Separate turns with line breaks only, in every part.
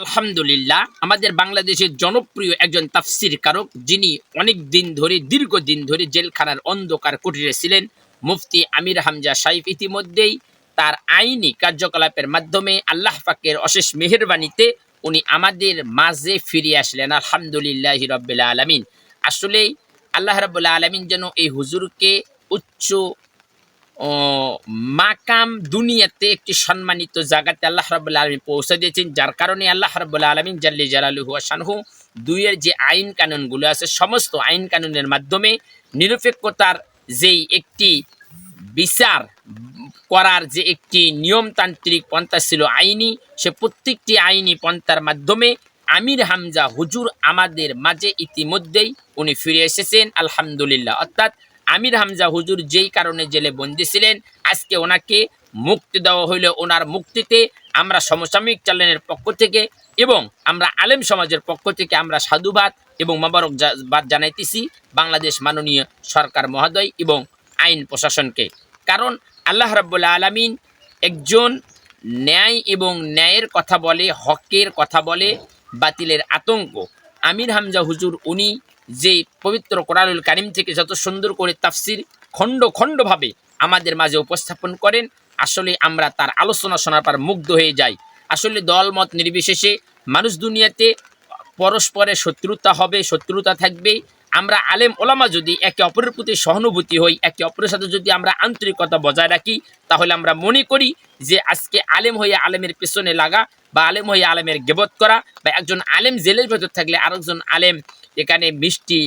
আলহামদুলিল্লাহ, আমাদের বাংলাদেশের জনপ্রিয় একজন তাফসির কারক যিনি অনেক দিন ধরে, দীর্ঘদিন ধরে জেলখানার অন্ধকার কুটিরে ছিলেন, মুফতি আমির হামজা সাইফ ইতিমধ্যেই তার আইনি কার্যকলাপের মাধ্যমে আল্লাহ পাকের অশেষ মেহেরবানিতে উনি আমাদের মাঝে ফিরে আসলেন। আলহামদুলিল্লাহ রব্বিল আলমিন। আসলেই আল্লাহ রব্বুল্লা আলমিন যেন এই হুজুরকে উচ্চ মাকাম দুনিয়াতে একটি সম্মানিত জায়গাতে আল্লাহ রাবুল্লাহ আলমী পৌঁছে দিয়েছেন, যার কারণে আল্লাহ রাবুল্লাহ আলমিন জাল্লি জালালুহু শানহু দুইয়ের যে আইন কানুনগুলো আছে, সমস্ত আইন কানুনের মাধ্যমে নিরপেক্ষতার যেই একটি বিচার করার যে একটি নিয়মতান্ত্রিক পন্থা ছিল আইনি, সে প্রত্যেকটি আইনি পন্থার মাধ্যমে আমির হামজা হুজুর আমাদের মাঝে ইতিমধ্যেই উনি ফিরে এসেছেন, আলহামদুলিল্লাহ। অর্থাৎ আমির হামজা হুজুর যেই কারণে জেলে বন্দি ছিলেন, আজকে ওনাকে মুক্তি দেওয়া হইলে ওনার মুক্তিতে। আমরা সমসাময়িক চ্যানেলের পক্ষ থেকে এবং আমরা আলেম সমাজের পক্ষ থেকে আমরা সাধুবাদ এবং মোবারক বাদ জানাইতেছি বাংলাদেশ মাননীয় সরকার মহোদয় এবং আইন প্রশাসনকে। কারণ আল্লাহ রাব্বুল্লাহ আলামিন একজন ন্যায় এবং ন্যায়ের কথা বলে, হকের কথা বলে, বাতিলের আতঙ্ক। আমির হামজা হুজুর উনি যে পবিত্র কোরআনুল কারিম থেকে যত সুন্দর করে তাফসির খণ্ড খণ্ডভাবে আমাদের মাঝে উপস্থাপন করেন, আসলে আমরা তার আলোচনা শোনার পর মুগ্ধ হয়ে যাই। আসলে দলমত নির্বিশেষে মানুষ দুনিয়াতে পরস্পরের শত্রুতা হবে, শত্রুতা থাকবে আমরা আলেম ওলামা যদি একে অপরের প্রতি সহানুভূতি হই, একে অপরের সাথে যদি আমরা আন্তরিকতা বজায় রাখি, তাহলে আমরা মনে করি যে আজকে আলেম হয়ে আলেমের পেছনে লাগা বা আলেম হয়ে আলেমের গেবত করা বা একজন আলেম জেলের ভেতর থাকলে আরেকজন আলেম এখানে মিষ্টি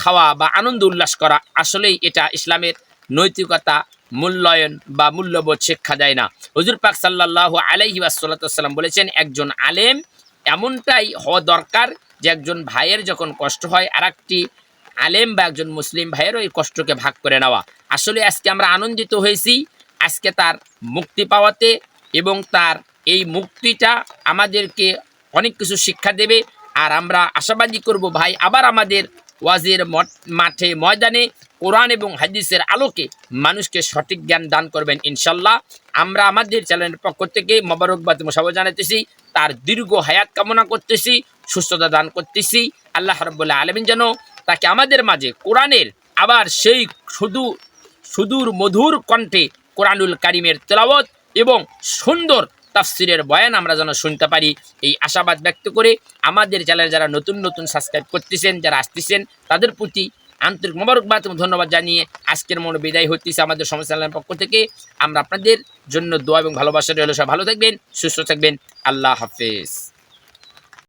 খাওয়া বা আনন্দ উল্লাস করা, আসলেই এটা ইসলামের নৈতিকতা, মূল্যায়ন বা মূল্যবোধ শিক্ষা দেয় না। হুজুর পাক সাল্লাহ আলাইহি ওয়াসাল্লাম বলেছেন, একজন আলেম এমনটাই হওয়া দরকার যে একজন ভাইয়ের যখন কষ্ট হয় আর একটি আলেম বা একজন মুসলিম ভাইয়েরও এই কষ্টকে ভাগ করে নেওয়া। আসলে আজকে আমরা আনন্দিত হয়েছি, আজকে তার মুক্তি পাওয়াতে এবং তার এই মুক্তিটা আমাদেরকে অনেক কিছু শিক্ষা দেবে। আর আমরা আশাবাদী করব, ভাই, আবার আমাদের ওয়াজের মঠ- ময়দানে কোরআন এবং হাদিসের আলোকে মানুষকে সঠিক জ্ঞান দান করবেন, ইনশাল্লাহ। আমরা আমাদের চ্যানেলের পক্ষ থেকে মোবারকবাদ মোসাব জানাতেছি তার দীর্ঘ হায়াত কামনা করতেছি। সুস্থতা দান করতেছি। আল্লাহ রব্বুল্লাহ আলমিন যেন তাকে আমাদের মাঝে কোরআনের আবার সেই শুধু সুদূর মধুর কণ্ঠে কোরআনুল কারিমের তেলাওয়াত এবং সুন্দর তাফসিরের বয়ান আমরা যেন শুনতে পারি। এই আশাবাদ ব্যক্ত করে আমাদের চ্যানেল যারা নতুন নতুন সাবস্ক্রাইব করতেছেন, যারা আসতেছেন, তাদের প্রতি আন্তরিক মোবারকবাদ এবং ধন্যবাদ জানিয়ে আজকের মনে বিদায় হতেছে আমাদের সমস্যা চ্যানেলের পক্ষ থেকে। আমরা আপনাদের জন্য দোয়া এবং ভালোবাসা রইল। সব ভালো থাকবেন, সুস্থ থাকবেন। আল্লাহ হাফেজ।